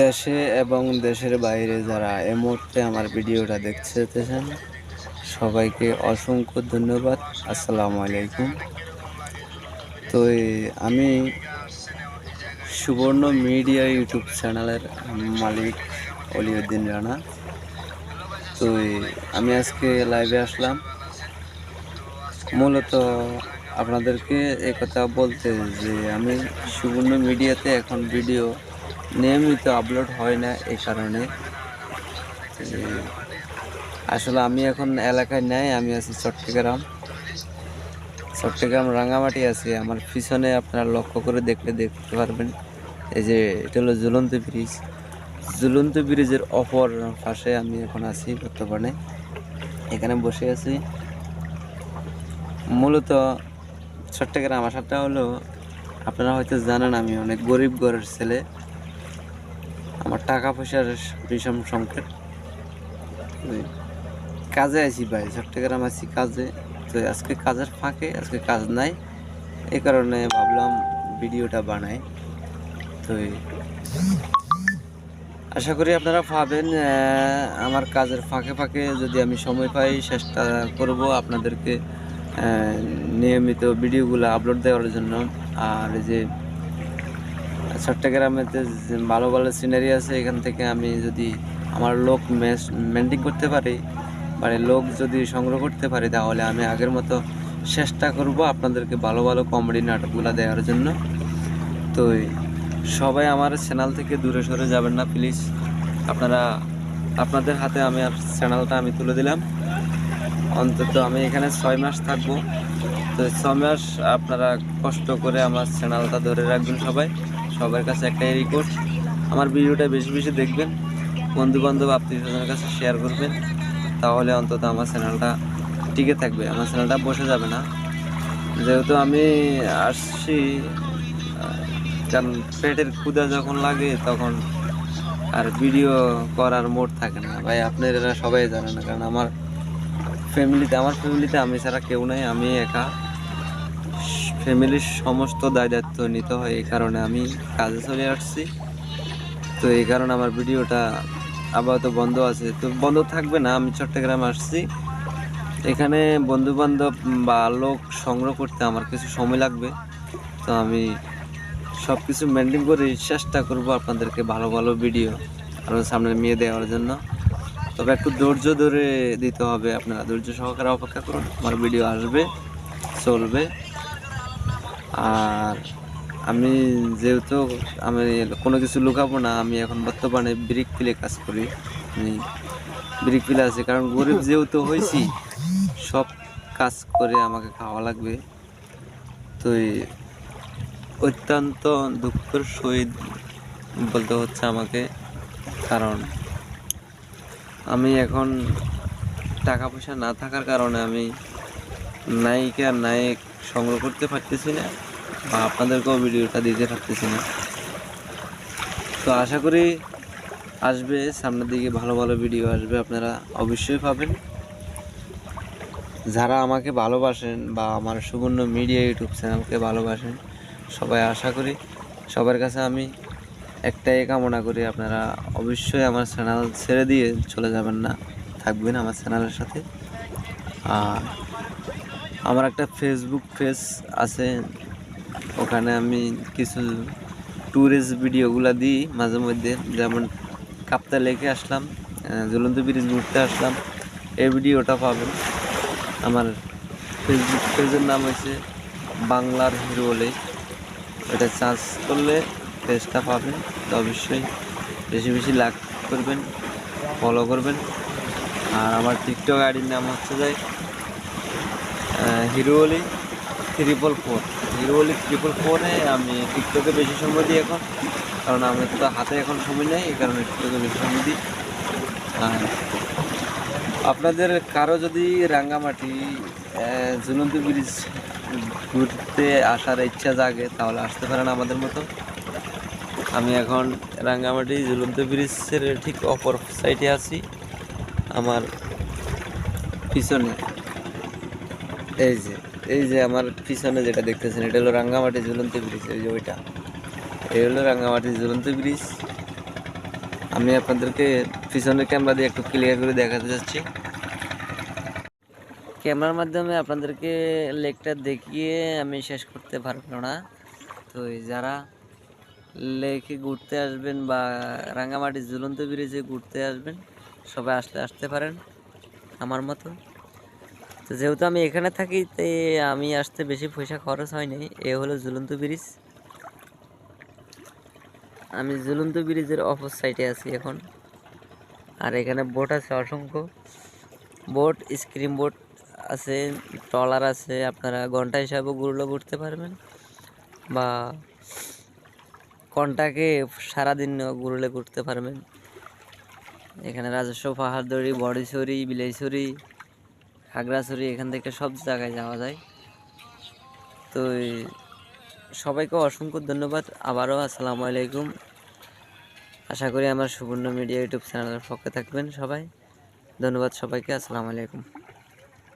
দেশে এবং দেশের বাইরে যারা এ মুহূর্তে আমার ভিডিওটা দেখতেছেন, সবাইকে অসংখ্য ধন্যবাদ। আসসালামু আলাইকুম। তো আমি সুবর্ণ মিডিয়া ইউটিউব চ্যানেলের মালিক অলিউদ্দিন রানা। তো আমি আজকে লাইভে আসলাম। মূলত আপনাদেরকে কথা বলতে যে আমি সুবর্ণ মিডিয়াতে এখন ভিডিও নিয়মিত আপলোড হয় না এই কারণে। আসলে আমি এখন এলাকায় নাই, আমি আছি চট্টগ্রাম। চট্টগ্রাম রাঙামাটি আছে, আমার পিছনে আপনারা লক্ষ্য করে দেখলে দেখতে পারবেন। এই যে, এটা হলো ঝুলন্ত ব্রিজ ঝুলন্ত ব্রিজের অপর পাশে আমি এখন আছি বর্তমানে। এখানে বসে আছি। মূলত চট্টগ্রাম আসাটা হলো, আপনারা হয়তো জানেন আমি অনেক গরিব ঘরের ছেলে। আমার টাকা পয়সার বিষম সংকট। কাজে আছি ভাই, চট্টগ্রাম আছি কাজে। তো আজকে কাজের ফাঁকে, আজকে কাজ নাই। এই কারণে ভাবলাম ভিডিওটা বানাই। তো আশা করি আপনারা পাবেন আমার কাজের ফাঁকে ফাঁকে যদি আমি সময় পাই, চেষ্টা করব আপনাদেরকে নিয়মিত ভিডিওগুলো আপলোড দেওয়ার জন্য। আর এই যে চট্টগ্রামেতে ভালো ভালো সিনারি আছে, এখান থেকে আমি যদি আমার লোক মেনটেন করতে পারি মানে লোক যদি সংগ্রহ করতে পারি, তাহলে আমি আগের মতো চেষ্টা করব আপনাদেরকে ভালো ভালো কমেডি নাটকগুলো দেওয়ার জন্য। তো সবাই আমার চ্যানেল থেকে দূরে সরে যাবেন না প্লিজ আপনারা, আপনাদের হাতে আমি চ্যানেলটা আমি তুলে দিলাম। অন্তত আমি এখানে ছয় মাস থাকব। তো ছয় মাস আপনারা কষ্ট করে আমার চ্যানেলটা ধরে রাখবেন সবাই। সবার কাছে একটাই রিকোয়েস্ট আমার ভিডিওটা বেশি বেশি দেখবেন বন্ধু বান্ধব আত্মীয় স্বজনের কাছে শেয়ার করবেন, তাহলে অন্তত আমার চ্যানেলটা টিকে থাকবে, আমার চ্যানেলটা বসে যাবে না। যেহেতু আমি আসছি কারণ পেটের ক্ষুদা যখন লাগে তখন আর ভিডিও করার মোড থাকে না। ভাই, আপনারা সবাই জানেন না, কারণ আমার ফ্যামিলিতে আমার ফ্যামিলিতে আমি ছাড়া কেউ নাই, আমি একা। ফ্যামিলির সমস্ত দায় দায়িত্ব নিতে হয়, এই কারণে আমি কাজে চলে আসছি। তো এই কারণে আমার ভিডিওটা আপাতত বন্ধ আছে। তো বন্ধ থাকবে না, আমি চট্টগ্রামে আসছি। এখানে বন্ধু বান্ধব বা লোক সংগ্রহ করতে আমার কিছু সময় লাগবে। তো আমি সব কিছু মেনটেন করে চেষ্টা করব আপনাদেরকে ভালো ভালো ভিডিও আরও সামনে মেয়ে দেওয়ার জন্য। তবে একটু ধৈর্য ধরে দিতে হবে, আপনারা ধৈর্য সহকারে অপেক্ষা করুন, আমার ভিডিও আসবে, চলবে। আর আমি যেহেতু আমি কোনো কিছু লুকাবো না, আমি এখন বর্তমানে ব্রিক পিলে কাজ করি। আমি ব্রিক পিলে আছি, কারণ গরিব যেহেতু হয়েছি, সব কাজ করে আমাকে খাওয়া লাগবে। তো অত্যন্ত দুঃখের সহিত বলতে হচ্ছে আমাকে, কারণ আমি এখন টাকা পয়সা না থাকার কারণে আমি নায়িকা, নায়ক সংগ্রহ করতে পারতেছি না বা আপনাদেরকেও ভিডিওটা দিতে পারতেছি না। তো আশা করি আসবে, সামনের দিকে ভালো ভালো ভিডিও আসবে, আপনারা অবশ্যই পাবেন। যারা আমাকে ভালোবাসেন বা আমার সুবর্ণ মিডিয়া ইউটিউব চ্যানেলকে ভালোবাসেন, সবাই আশা করি সবার কাছে আমি একটাই কামনা করি, আপনারা অবশ্যই আমার চ্যানেল ছেড়ে দিয়ে চলে যাবেন না, থাকবেন আমার চ্যানেলের সাথে। আর আমার একটা ফেসবুক পেজ আছে। ওখানে আমি কিছু ট্যুরিস্ট ভিডিওগুলো দিই মাঝে মধ্যে। যেমন কাপ্তা লেকে আসলাম আহ, ঝুলন্ত ব্রিজ ঘুরতে আসলাম। এই ভিডিওটা পাবেন। আমার ফেসবুক পেজের নাম হয়েছে বাংলার হিরো বলে এটা চার্জ করলে পেজটা পাবেন। তো অবশ্যই বেশি বেশি লাইক করবেন ফলো করবেন। আর আমার টিকটক আইডির নাম হচ্ছে যে হিরোলি ট্রিপল ফোর হিরোলি ট্রিপল ফোরে আমি টিকটকে বেশি সময় দিই এখন, কারণ আমার তো হাতে এখন সময় নেই, এই কারণে টিকটকে বেশি সময় দিই। আর আপনাদের কারও যদি রাঙ্গামাটি ঝুলন্ত ব্রিজ ঘুরতে আসার ইচ্ছা জাগে, তাহলে আসতে পারেন আমাদের মতো। আমি এখন রাঙ্গামাটি ঝুলন্ত ব্রিজের ঠিক অপর সাইডে আছি, আমার পিছনে। এই যে এই যে আমার পিছনে যেটা দেখতেছেন, এটা হলো রাঙ্গামাটি ঝুলন্ত ব্রিজ, এই যে ওইটা। এই হলো রাঙ্গামাটি ঝুলন্ত ব্রিজ। আমি আপনাদেরকে পিছনের ক্যামেরা দিয়ে একটু ক্লিয়ার করে দেখাতে যাচ্ছি। ক্যামেরার মাধ্যমে আপনাদেরকে লেকটা দেখিয়ে আমি শেষ করতে পারব না। তো যারা লেকে ঘুরতে আসবেন বা রাঙ্গামাটি ঝুলন্ত ব্রিজে ঘুরতে আসবেন, সবাই আসলে আসতে পারেন আমার মতো। তো যেহেতু আমি এখানে থাকি তাই আমি আসতে বেশি পয়সা খরচ হয়নি এ হলো ঝুলন্ত ব্রিজ। আমি ঝুলন্ত ব্রিজের অপর সাইডে আছি এখন। আর এখানে বোট আছে অসংখ্য। বোট স্ক্রিম বোট আছে, ট্রলার আছে, আপনারা ঘণ্টা হিসাবেও গুরুলো ঘুরতে পারবেন। বা কন্টাকে সারাদিন গুরুলে ঘুরতে পারবেন। এখানে রাজস্ব পাহাড়দড়ি বড়িছড়ি, বিলাইছড়ি। খাগড়াছড়ি এখান থেকে সব জায়গায় যাওয়া যায়। তো সবাইকে অসংখ্য ধন্যবাদ। আবারও আসসালামু আলাইকুম। আশা করি আমার সুবর্ণ মিডিয়া ইউটিউব চ্যানেলের পক্ষে থাকবেন সবাই। ধন্যবাদ সবাইকে। আসসালামু আলাইকুম।